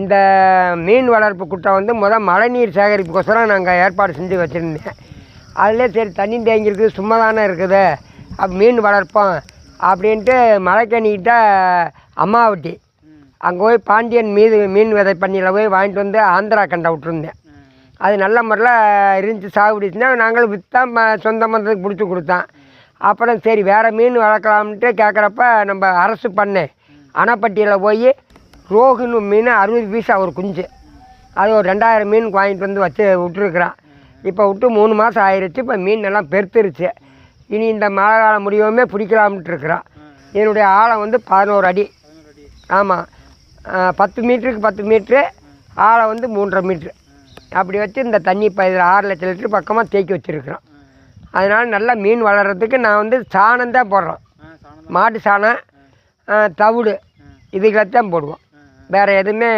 இந்த மீன் வளர்ப்பு குட்டை வந்து முதல் மழைநீர் சேகரிப்புக்கோசரம் நாங்கள் ஏற்பாடு செஞ்சு வச்சுருந்தேன். அதிலே சரி தண்ணி தேங்கியிருக்குது சும்மா தானே இருக்குது. அப்போ மீன் வளர்ப்போம் அப்படின்ட்டு மழைக்கணிக்கிட்ட அம்மாவட்டி. அங்கே போய் பாண்டியன் மீது மீன் விதை பண்ணியில் போய் வாங்கிட்டு வந்து ஆந்திரா கண்டை விட்டுருந்தேன். அது நல்ல முறையில் இருந்துச்சு சாகுபடிச்சுன்னா நாங்களும் விற்றா சொந்த மந்தத்துக்கு பிடிச்சி கொடுத்தோம் அப்புறம் சரி வேறு மீன் வளர்க்கலாம்ன்ட்டு கேட்குறப்ப நம்ம அரசு பண்ணேன். அணைப்பட்டியில் போய் ரோகுன்னு மீன் அறுபது பீஸா ஒரு குஞ்சு. அது ஒரு ரெண்டாயிரம் மீன் வாங்கிட்டு வந்து வச்சு விட்டுருக்குறான். இப்போ விட்டு மூணு மாதம் ஆயிடுச்சு இப்போ மீன் எல்லாம் பெருத்துருச்சு. இனி இந்த மழை காலம் முடியவுமே பிடிக்கலாம்ட்டு இருக்கிறான். என்னுடைய ஆழம் வந்து பதினோரு அடி. ஆமாம் பத்து மீட்டருக்கு பத்து மீட்ரு. ஆழம் வந்து மூன்றரை மீட்ரு. அப்படி வச்சு இந்த தண்ணி இப்போ இதில் ஆறு லட்சம் லிட்டர் பக்கமாக தேக்கி வச்சுருக்குறோம் அதனால் நல்லா மீன் வளர்கிறதுக்கு நான் வந்து சாணம் தான் போடுறோம். மாட்டு சாணம் தவிடு இதுகளை தான் போடுவோம். வேறு எதுவுமே